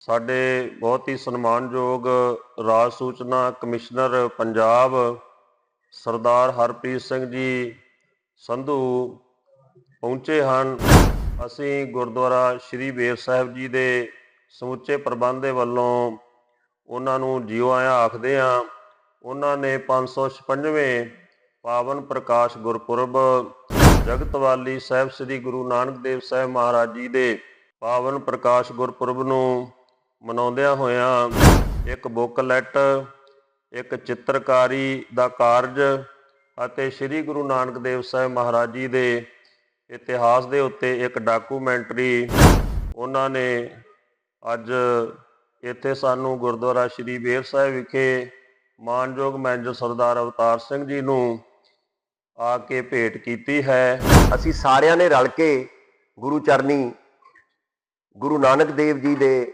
ਸਾਡੇ ਬਹੁਤ ਹੀ ਸਨਮਾਨਯੋਗ ਰਾਜ ਸੂਚਨਾ ਕਮਿਸ਼ਨਰ ਪੰਜਾਬ, ਸਰਦਾਰ ਹਰਪ੍ਰੀਤ ਸਿੰਘ ਜੀ ਸੰਧੂ ਪਹੁੰਚੇ ਹਨ। ਅਸੀਂ ਗੁਰਦੁਆਰਾ ਸ੍ਰੀ ਬੇਰ ਸਾਹਿਬ ਜੀ ਦੇ ਸਮੁੱਚੇ ਪ੍ਰਬੰਧ ਦੇ ਵੱਲੋਂ ਉਹਨਾਂ ਨੂੰ ਜਿਉ ਆਇਆ ਆਖਦੇ ਹਾਂ। ਉਹਨਾਂ ਨੇ 556ਵੇਂ ਪਾਵਨ ਪ੍ਰਕਾਸ਼ ਗੁਰਪੁਰਬ ਜਗਤਵਾਲੀ ਸਾਹਿਬ ਸ੍ਰੀ ਗੁਰੂ ਨਾਨਕ ਦੇਵ ਸਾਹਿਬ ਮਹਾਰਾਜ ਜੀ ਦੇ ਪਾਵਨ ਪ੍ਰਕਾਸ਼ ਗੁਰਪੁਰਬ ਨੂੰ ਮਨਾਉਂਦਿਆਂ ਹੋਇਆਂ ਇੱਕ ਬੁੱਕਲੈਟ, ਇੱਕ ਚਿੱਤਰਕਾਰੀ ਦਾ ਕਾਰਜ ਅਤੇ ਸ੍ਰੀ ਗੁਰੂ ਨਾਨਕ ਦੇਵ ਸਾਹਿਬ ਮਹਾਰਾਜ ਜੀ ਦੇ ਇਤਿਹਾਸ ਦੇ ਉੱਤੇ ਇੱਕ ਡਾਕੂਮੈਂਟਰੀ ਉਹਨਾਂ ਨੇ ਅੱਜ ਇੱਥੇ ਸਾਨੂੰ ਗੁਰਦੁਆਰਾ ਸ੍ਰੀ ਬੇਰ ਸਾਹਿਬ ਵਿਖੇ ਮਾਨਯੋਗ ਮੈਨੇਜਰ ਸਰਦਾਰ ਅਵਤਾਰ ਸਿੰਘ ਜੀ ਨੂੰ ਆ ਕੇ ਭੇਟ ਕੀਤੀ ਹੈ। ਅਸੀਂ ਸਾਰਿਆਂ ਨੇ ਰਲ ਕੇ ਗੁਰੂ ਚਰਨੀ ਗੁਰੂ ਨਾਨਕ ਦੇਵ ਜੀ ਦੇ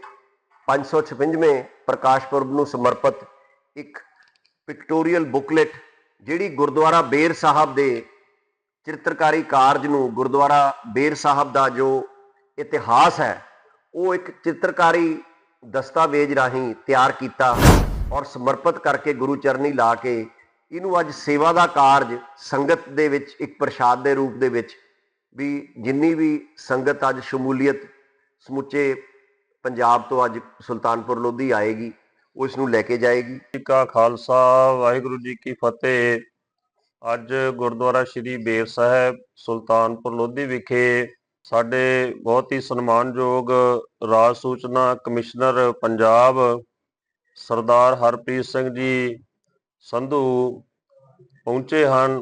556ਵੇਂ ਪ੍ਰਕਾਸ਼ ਪੁਰਬ ਨੂੰ ਸਮਰਪਿਤ ਇੱਕ ਪਿਕਟੋਰੀਅਲ ਬੁਕਲੇਟ, ਜਿਹੜੀ ਗੁਰਦੁਆਰਾ ਬੇਰ ਸਾਹਿਬ ਦੇ ਚਿੱਤਰਕਾਰੀ ਕਾਰਜ ਨੂੰ ਗੁਰਦੁਆਰਾ ਬੇਰ ਸਾਹਿਬ ਦਾ ਜੋ ਇਤਿਹਾਸ ਹੈ, ਉਹ ਇੱਕ ਚਿੱਤਰਕਾਰੀ ਦਸਤਾਵੇਜ਼ ਰਾਹੀਂ ਤਿਆਰ ਕੀਤਾ ਔਰ ਸਮਰਪਿਤ ਕਰਕੇ ਗੁਰੂ ਚਰਨੀ ਲਾ ਕੇ ਇਹਨੂੰ ਅੱਜ ਸੇਵਾ ਦਾ ਕਾਰਜ ਸੰਗਤ ਦੇ ਵਿੱਚ, ਇੱਕ ਪ੍ਰਸ਼ਾਦ ਦੇ ਰੂਪ ਦੇ ਵਿੱਚ ਵੀ ਜਿੰਨੀ ਵੀ ਸੰਗਤ ਅੱਜ ਸ਼ਮੂਲੀਅਤ ਸਮੁੱਚੇ ਪੰਜਾਬ ਤੋਂ ਅੱਜ ਸੁਲਤਾਨਪੁਰ ਲੋਧੀ ਆਏਗੀ ਉਹ ਨੂੰ ਲੈ ਕੇ ਜਾਏਗੀ। ਜੀ ਕਾ ਖਾਲਸਾ, ਵਾਹਿਗੁਰੂ ਜੀ ਕੀ ਫਤਿਹ। ਅੱਜ ਗੁਰਦੁਆਰਾ ਸ੍ਰੀ ਬੇਰ ਸਾਹਿਬ, ਸੁਲਤਾਨਪੁਰ ਲੋਧੀ ਵਿਖੇ ਸਾਡੇ ਬਹੁਤ ਹੀ ਸਨਮਾਨਯੋਗ ਰਾਜ ਸੂਚਨਾ ਕਮਿਸ਼ਨਰ ਪੰਜਾਬ, ਸਰਦਾਰ ਹਰਪ੍ਰੀਤ ਸਿੰਘ ਜੀ ਸੰਧੂ ਪਹੁੰਚੇ ਹਨ।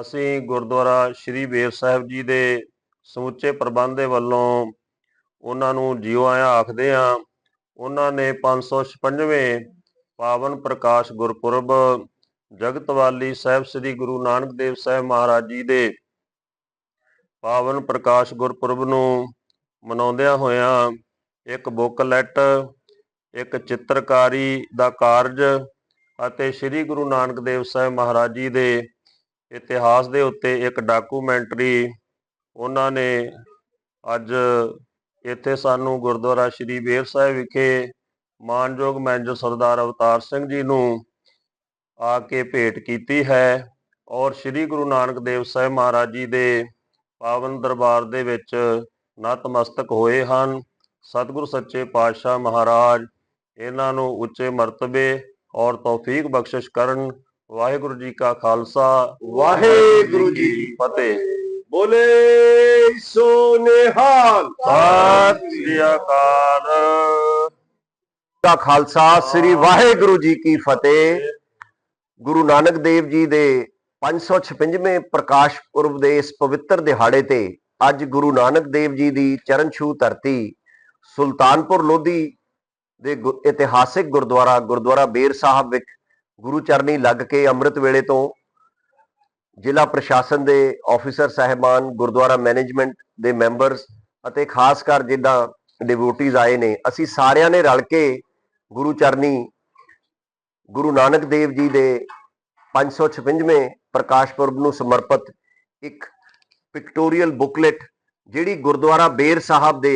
ਅਸੀਂ ਗੁਰਦੁਆਰਾ ਸ੍ਰੀ ਬੇਰ ਸਾਹਿਬ ਜੀ ਦੇ ਸਮੁੱਚੇ ਪ੍ਰਬੰਧ ਦੇ ਵੱਲੋਂ ਉਹਨਾਂ ਨੂੰ ਜਿਉ ਆਇਆਂ ਆਖਦੇ ਹਾਂ, ਉਹਨਾਂ ਨੇ 556ਵੇਂ ਪਾਵਨ ਪ੍ਰਕਾਸ਼ ਗੁਰਪੁਰਬ ਜਗਤਵਾਲੀ ਸਾਹਿਬ ਸ੍ਰੀ ਗੁਰੂ ਨਾਨਕ ਦੇਵ ਸਾਹਿਬ ਮਹਾਰਾਜ ਜੀ ਦੇ ਪਾਵਨ ਪ੍ਰਕਾਸ਼ ਗੁਰਪੁਰਬ ਨੂੰ ਮਨਾਉਂਦਿਆਂ ਹੋਇਆਂ ਇੱਕ ਬੁੱਕਲੈਟ ਇੱਕ ਚਿੱਤਰਕਾਰੀ ਦਾ ਕਾਰਜ ਅਤੇ ਸ੍ਰੀ ਗੁਰੂ ਨਾਨਕ ਦੇਵ ਸਾਹਿਬ ਮਹਾਰਾਜ ਜੀ ਦੇ ਇਤਿਹਾਸ ਦੇ ਉੱਤੇ ਇੱਕ ਡਾਕੂਮੈਂਟਰੀ ਉਹਨਾਂ ਨੇ ਅੱਜ ਇੱਥੇ ਸਾਨੂੰ ਗੁਰਦੁਆਰਾ ਸ੍ਰੀ ਬੇਰ ਸਾਹਿਬ ਵਿਖੇ ਮਾਨਯੋਗ ਮੈਨੇਜਰ ਸਰਦਾਰ ਅਵਤਾਰ ਸਿੰਘ ਜੀ ਨੂੰ ਆ ਕੇ ਭੇਟ ਕੀਤੀ ਹੈ ਔਰ ਸ੍ਰੀ ਗੁਰੂ ਨਾਨਕ ਦੇਵ ਸਾਹਿਬ ਮਹਾਰਾਜ ਜੀ ਦੇ ਪਾਵਨ ਦਰਬਾਰ ਦੇ ਵਿੱਚ ਨਤਮਸਤਕ ਹੋਏ ਹਨ। ਸਤਿਗੁਰ ਸੱਚੇ ਪਾਤਸ਼ਾਹ ਮਹਾਰਾਜ, ਇਹਨਾਂ ਨੂੰ ਉੱਚੇ ਮਰਤਬੇ ਔਰ ਤੌਫੀਕ ਬਖਸ਼ਿਸ਼ ਕਰਨ ਵਾਹਿਗੁਰੂ ਜੀ ਕਾ ਖਾਲਸਾ, ਵਾਹਿਗੁਰੂ ਜੀ ਫਤਿਹ। ਬੋਲੇ ਸੋ ਨਿਹਾਲ ਸਤਿ ਸ੍ਰੀ ਅਕਾਲ। ਦਾ ਖਾਲਸਾ ਸ੍ਰੀ ਵਾਹਿਗੁਰੂ ਜੀ ਕੀ ਫਤਿਹ। ਗੁਰੂ ਨਾਨਕ ਦੇਵ ਜੀ ਦੇ 556ਵੇਂ ਪ੍ਰਕਾਸ਼ ਪੁਰਬ ਦੇ ਇਸ ਪਵਿੱਤਰ ਦਿਹਾੜੇ ਤੇ ਅੱਜ ਗੁਰੂ ਨਾਨਕ ਦੇਵ ਜੀ ਦੀ ਚਰਨ ਛੂਹ ਧਰਤੀ ਸੁਲਤਾਨਪੁਰ ਲੋਧੀ ਦੇ ਗੁ- ਇਤਿਹਾਸਿਕ ਗੁਰਦੁਆਰਾ ਗੁਰਦੁਆਰਾ ਬੇਰ ਸਾਹਿਬ ਵਿੱਚ ਗੁਰੂ ਚਰਨੀ ਲੱਗ ਕੇ ਅੰਮ੍ਰਿਤ ਵੇਲੇ ਤੋਂ ਜ਼ਿਲ੍ਹਾ ਪ੍ਰਸ਼ਾਸਨ ਦੇ ਆਫੀਸਰ ਸਹਿਬਾਨ, ਗੁਰਦੁਆਰਾ ਮੈਨੇਜਮੈਂਟ ਦੇ ਮੈਂਬਰਸ ਅਤੇ ਖਾਸ ਕਰ ਜਿੱਦਾਂ ਡਿਵੋਟੀਜ਼ ਆਏ ਨੇ, ਅਸੀਂ ਸਾਰਿਆਂ ਨੇ ਰਲ ਕੇ ਗੁਰੂ ਚਰਨੀ, ਗੁਰੂ ਨਾਨਕ ਦੇਵ ਜੀ ਦੇ 556ਵੇਂ ਪ੍ਰਕਾਸ਼ ਪੁਰਬ ਨੂੰ ਸਮਰਪਿਤ ਇੱਕ ਪਿਕਟੋਰੀਅਲ ਬੁਕਲੇਟ ਜਿਹੜੀ ਗੁਰਦੁਆਰਾ ਬੇਰ ਸਾਹਿਬ ਦੇ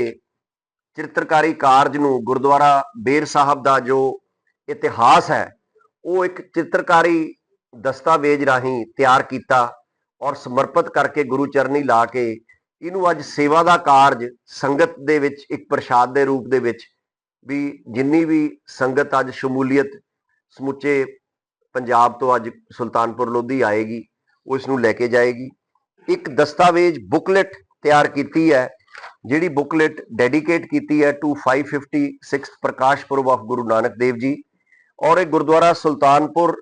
ਚਿੱਤਰਕਾਰੀ ਕਾਰਜ ਨੂੰ, ਗੁਰਦੁਆਰਾ ਬੇਰ ਸਾਹਿਬ ਦਾ ਜੋ ਇਤਿਹਾਸ ਹੈ, ਉਹ ਇੱਕ ਚਿੱਤਰਕਾਰੀ ਦਸਤਾਵੇਜ਼ ਰਾਹੀਂ ਤਿਆਰ ਕੀਤਾ ਔਰ ਸਮਰਪਿਤ ਕਰਕੇ ਗੁਰੂ ਚਰਨੀ ਲਾ ਕੇ ਇਹਨੂੰ ਅੱਜ ਸੇਵਾ ਦਾ ਕਾਰਜ ਸੰਗਤ ਦੇ ਵਿੱਚ, ਇੱਕ ਪ੍ਰਸ਼ਾਦ ਦੇ ਰੂਪ ਦੇ ਵਿੱਚ ਵੀ ਜਿੰਨੀ ਵੀ ਸੰਗਤ ਅੱਜ ਸ਼ਮੂਲੀਅਤ ਸਮੁੱਚੇ ਪੰਜਾਬ ਤੋਂ ਅੱਜ ਸੁਲਤਾਨਪੁਰ ਲੋਧੀ ਆਏਗੀ, ਉਹ ਇਸ ਨੂੰ ਲੈ ਕੇ ਜਾਏਗੀ। ਇੱਕ ਦਸਤਾਵੇਜ਼ ਬੁਕਲੇਟ ਤਿਆਰ ਕੀਤੀ ਹੈ, ਜਿਹੜੀ ਬੁਕਲੇਟ ਡੈਡੀਕੇਟ ਕੀਤੀ ਹੈ ਟੂ 556 ਪ੍ਰਕਾਸ਼ ਪੁਰਬ ਆਫ ਗੁਰੂ ਨਾਨਕ ਦੇਵ ਜੀ ਔਰ ਇਹ ਗੁਰਦੁਆਰਾ ਸੁਲਤਾਨਪੁਰ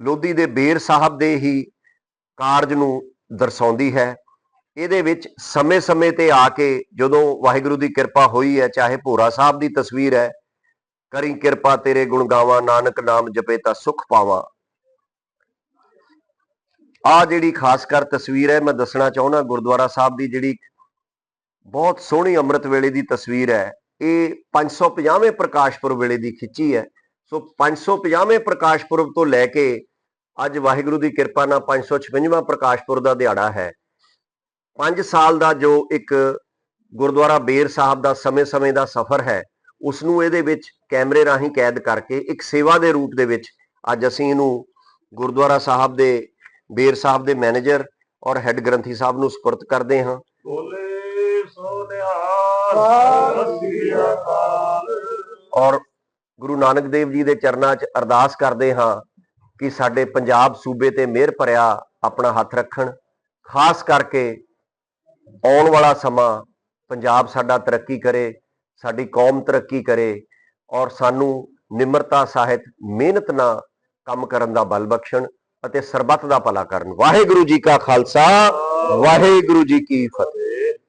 ਲੋਧੀ ਦੇ ਬੇਰ ਸਾਹਿਬ ਦੇ ਹੀ ਕਾਰਜ ਨੂੰ ਦਰਸਾਉਂਦੀ ਹੈ। ਇਹਦੇ ਵਿੱਚ ਸਮੇਂ-ਸਮੇਂ ਤੇ ਆ ਕੇ ਜਦੋਂ ਵਾਹਿਗੁਰੂ ਦੀ ਕਿਰਪਾ ਹੋਈ ਹੈ, ਚਾਹੇ ਭੋਰਾ ਸਾਹਿਬ ਦੀ ਤਸਵੀਰ ਹੈ, ਕਰੀ ਕਿਰਪਾ ਤੇਰੇ ਗੁਣ ਗਾਵਾਂ, ਨਾਨਕ ਨਾਮ ਜਪੇ ਤਾਂ ਸੁਖ ਪਾਵਾਂ। ਆ ਜਿਹੜੀ ਖਾਸ ਕਰ ਤਸਵੀਰ ਹੈ, ਮੈਂ ਦੱਸਣਾ ਚਾਹੁੰਦਾ, ਗੁਰਦੁਆਰਾ ਸਾਹਿਬ ਦੀ ਜਿਹੜੀ ਬਹੁਤ ਸੋਹਣੀ ਅੰਮ੍ਰਿਤ ਵੇਲੇ ਦੀ ਤਸਵੀਰ ਹੈ, ਇਹ 550ਵੇਂ ਪ੍ਰਕਾਸ਼ ਪੁਰਬ ਵੇਲੇ ਦੀ ਖਿੱਚੀ ਹੈ। ਸੋ 550ਵੇਂ ਪ੍ਰਕਾਸ਼ ਪੁਰਬ ਤੋਂ ਲੈ ਕੇ ਅੱਜ ਵਾਹਿਗੁਰੂ ਦੀ ਕਿਰਪਾ ਨਾਲ 556ਵਾਂ ਪ੍ਰਕਾਸ਼ ਪੁਰਬ ਦਾ ਦਿਹਾੜਾ ਹੈ। 5 ਸਾਲ ਦਾ ਜੋ ਇੱਕ ਗੁਰਦੁਆਰਾ ਬੇਰ ਸਾਹਿਬ ਦਾ ਸਮੇਂ-ਸਮੇਂ ਦਾ ਸਫ਼ਰ ਹੈ ਉਸ ਨੂੰ ਇਹਦੇ ਵਿੱਚ ਕੈਮਰੇ ਰਾਹੀਂ ਕੈਦ ਕਰਕੇ ਇੱਕ ਸੇਵਾ ਦੇ ਰੂਪ ਦੇ ਵਿੱਚ ਅੱਜ ਅਸੀਂ ਇਹਨੂੰ ਗੁਰਦੁਆਰਾ ਸਾਹਿਬ ਦੇ ਬੇਰ ਸਾਹਿਬ ਦੇ ਮੈਨੇਜਰ ਔਰ ਹੈੱਡ ਗ੍ਰੰਥੀ ਸਾਹਿਬ ਨੂੰ ਸਪੁਰਦ ਕਰਦੇ ਹਾਂ। ਬੋਲੇ ਸੋ ਨਿਹਾਲ ਸਤਿ ਸ੍ਰੀ ਅਕਾਲ। ਔਰ ਗੁਰੂ ਨਾਨਕ ਦੇਵ ਜੀ ਦੇ ਚਰਨਾਂ 'ਚ ਅਰਦਾਸ ਕਰਦੇ ਹਾਂ ਕਿ ਸਾਡੇ ਪੰਜਾਬ ਸੂਬੇ ਤੇ ਮਿਹਰ ਭਰਿਆ ਆਪਣਾ ਹੱਥ ਰੱਖਣ, ਖਾਸ ਕਰਕੇ ਆਉਣ ਵਾਲਾ ਸਮਾਂ ਪੰਜਾਬ ਸਾਡਾ ਤਰੱਕੀ ਕਰੇ, ਸਾਡੀ ਕੌਮ ਤਰੱਕੀ ਕਰੇ ਔਰ ਸਾਨੂੰ ਨਿਮਰਤਾ ਸਾਹਿਤ, ਮਿਹਨਤ ਨਾਲ ਕੰਮ ਕਰਨ ਦਾ ਬਲ ਬਖਸ਼ਣ ਅਤੇ ਸਰਬੱਤ ਦਾ ਭਲਾ ਕਰਨ। ਵਾਹਿਗੁਰੂ ਜੀ ਕਾ ਖਾਲਸਾ, ਵਾਹਿਗੁਰੂ ਜੀ ਕੀ ਫਤਿਹ।